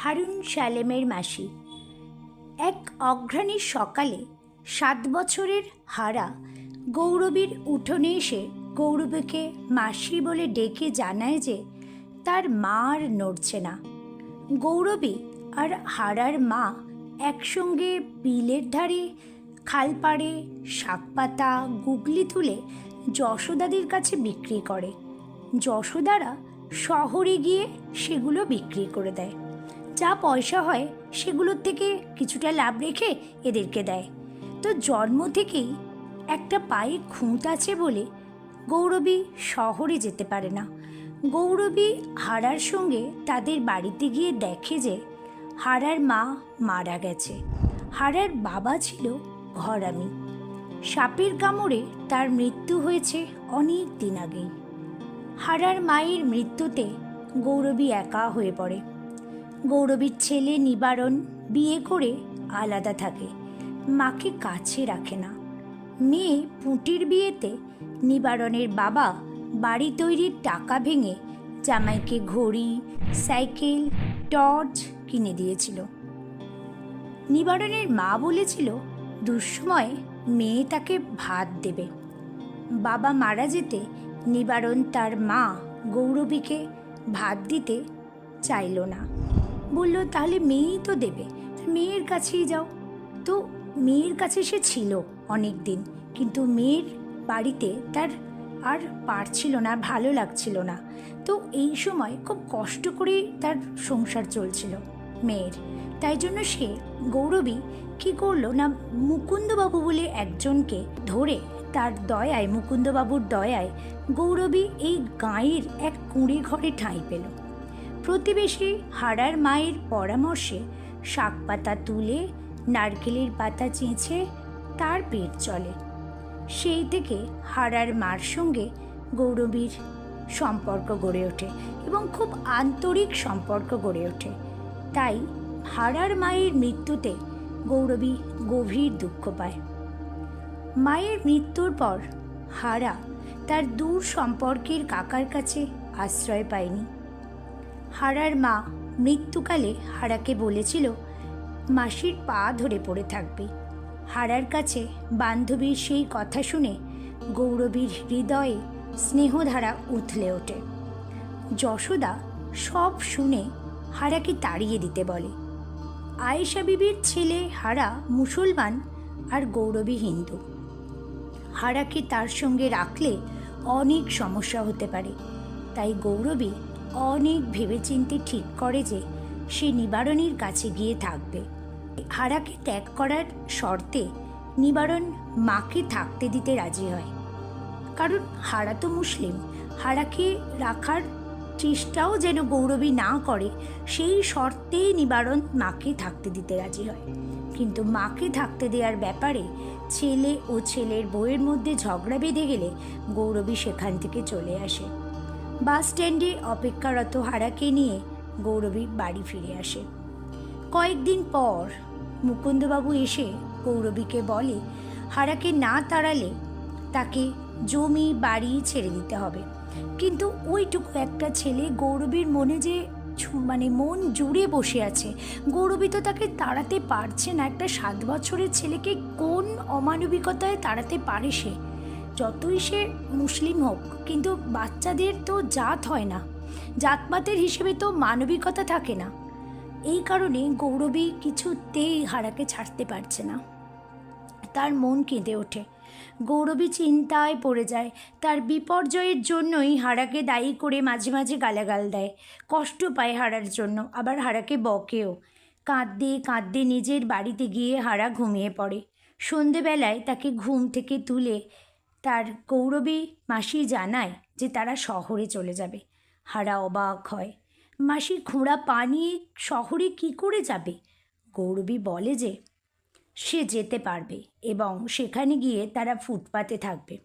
হারুন সালেমের মাসি। এক অঘ্রাণীর সকালে সাত বছরের হারা গৌরবীর উঠোনে এসে গৌরবীকে মাসি বলে ডেকে জানায় যে তার মা আর নড়ছে না। গৌরবী আর হারার মা একসঙ্গে বিলের ধারে, খালপাড়ে, শাকপাতা, গুগলি তুলে যশোদাদের কাছে বিক্রি করে। যশোদারা শহরে গিয়ে সেগুলো বিক্রি করে দেয়। যা পয়সা হয় সেগুলোর থেকে কিছুটা লাভ রেখে এদেরকে দেয়। তো জন্ম থেকেই একটা পায়ে খুঁত আছে বলে গৌরবী শহরে যেতে পারে না। গৌরবী হারার সঙ্গে তাদের বাড়িতে গিয়ে দেখে যে হারার মা মারা গেছে। হারার বাবা ছিল ঘরামি। সাপের কামড়ে তার মৃত্যু হয়েছে অনেক দিন আগেই। হারার মায়ের মৃত্যুতে গৌরবী একা হয়ে পড়ে। গৌরবীর ছেলে নিবারণ বিয়ে করে আলাদা থাকে। মাকে কাছে রাখে না। মেয়ে পুঁটির বিয়েতে নিবারণের বাবা বাড়ি তৈরির টাকা ভেঙে জামাইকে ঘড়ি, সাইকেল, টর্চ কিনে দিয়েছিল। নিবারণের মা বলেছিল, দুঃসময়ে মেয়ে তাকে ভাত দেবে। বাবা মারা যেতে নিবারণ তার মা গৌরবীকে ভাত দিতে চাইল না। বলল, তাহলে মেয়েই তো দেবে। মেয়ের কাছেই যাও। তো মেয়ের কাছে সে ছিল অনেক দিন কিন্তু মেয়ের বাড়িতে তার আর পারছিল না, ভালো লাগছিল না। তো এই সময় খুব কষ্ট করে তার সংসার চলছিল মেয়ের। তাই জন্য সে গৌরবী কী করল না, মুকুন্দবাবু বলে একজনকে ধরে তার দয়ায়, মুকুন্দবাবুর দয়ায় গৌরবী এই গাঁয়ের এক কুঁড়ে ঘরে ঠাঁই পেল। প্রতিবেশী হারার মায়ের পরামর্শে শাক পাতা তুলে, নারকেলের পাতা চেঁচে তার পেট চলে। সেই থেকে হারার মার সঙ্গে গৌরবীর সম্পর্ক গড়ে ওঠে এবং খুব আন্তরিক সম্পর্ক গড়ে ওঠে। তাই হারার মায়ের মৃত্যুতে গৌরবী গভীর দুঃখ পায়। মায়ের মৃত্যুর পর হারা তার দূর সম্পর্কের কাকার কাছে আশ্রয় পায়নি। হারার মা মৃত্যুকালে হারাকে বলেছিল, মাসির পা ধরে পড়ে থাকবে। হারার কাছে বান্ধবীর সেই কথা শুনে গৌরবীর হৃদয়ে স্নেহধারা উথলে ওঠে। যশোদা সব শুনে হারাকে তাড়িয়ে দিতে বলে, আয়েশা বিবির ছেলে হারা মুসলমান আর গৌরবী হিন্দু। হারাকে তার সঙ্গে রাখলে অনেক সমস্যা হতে পারে। তাই গৌরবী অনেক ভেবেচিন্তে ঠিক করে যে সে নিবারণের কাছে গিয়ে থাকবে। হারাকে ত্যাগ করার শর্তে নিবারণ মাকে থাকতে দিতে রাজি হয়। কারণ হারা তো মুসলিম, হারাকে রাখার চেষ্টাও যেন গৌরবী না করে, সেই শর্তে নিবারণ মাকে থাকতে দিতে রাজি হয়। কিন্তু মাকে থাকতে দেওয়ার ব্যাপারে ছেলে ও ছেলের বউয়ের মধ্যে ঝগড়া বেঁধে গেলে গৌরবী সেখান থেকে চলে আসে। বাস স্ট্যান্ডে অপেক্ষারত হারাকে নিয়ে গৌরবী বাড়ি ফিরে আসে। কয়েকদিন পর মুকুন্দবাবু এসে গৌরবীকে বলে, হারাকে না তাড়ালে তাকে জমি, বাড়ি ছেড়ে দিতে হবে। কিন্তু ওইটুকু একটা ছেলে গৌরবীর মনে যে মানে মন জুড়ে বসে আছে। গৌরবী তো তাকে তাড়াতে পারছে না। একটা সাত বছরের ছেলেকে কোন অমানবিকতায় তাড়াতে পারে সে? যতই সে মুসলিম হোক, কিন্তু বাচ্চাদের তো জাত হয় না। জাতপাতের হিসেবে তো মানবিকতা থাকে না। এই কারণে গৌরবী কিছুতেই হারাকে ছাড়তে পারছে না। তার মন কেঁদে ওঠে। গৌরবী চিন্তায় পড়ে যায়। তার বিপর্যয়ের জন্যই হারাকে দায়ী করে মাঝে মাঝে গালাগাল দেয়। কষ্ট পায় হারার জন্য, আবার হারাকে বকেও। কাঁদতে কাঁদতে নিজের বাড়িতে গিয়ে হারা ঘুমিয়ে পড়ে। সন্ধেবেলায় তাকে ঘুম থেকে তুলে তার গৌরবী মাসি জানায় যে তারা শহরে চলে যাবে। হারা অবাক হয়। মাসি খোঁড়া পা নিয়ে শহরে কী করে যাবে? গৌরবী বলে যে, সে যেতে পারবে এবং সেখানে গিয়ে তারা ফুটপাতে থাকবে।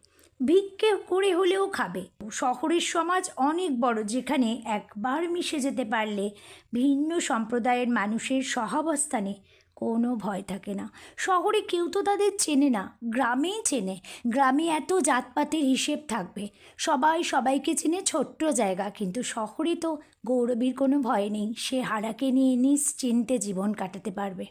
ভিক্ষে করে হলেও খাবে। শহরের সমাজ অনেক বড়, যেখানে একবার মিশে যেতে পারলে ভিন্ন সম্প্রদায়ের মানুষের সহাবস্থানে কোনো ভয় থাকে না। শহরে কেউ তো তাদের চেনে না, গ্রামেই চেনে। গ্রামে এত জাতপাতের হিসেব থাকবে। সবাই সবাইকে চেনে ছোট্ট জায়গা, কিন্তু শহরে তো গৌরবীর কোনো ভয় নেই। সে হারাকে নিয়ে নিশ্চিন্তে জীবন কাটাতে পারবে।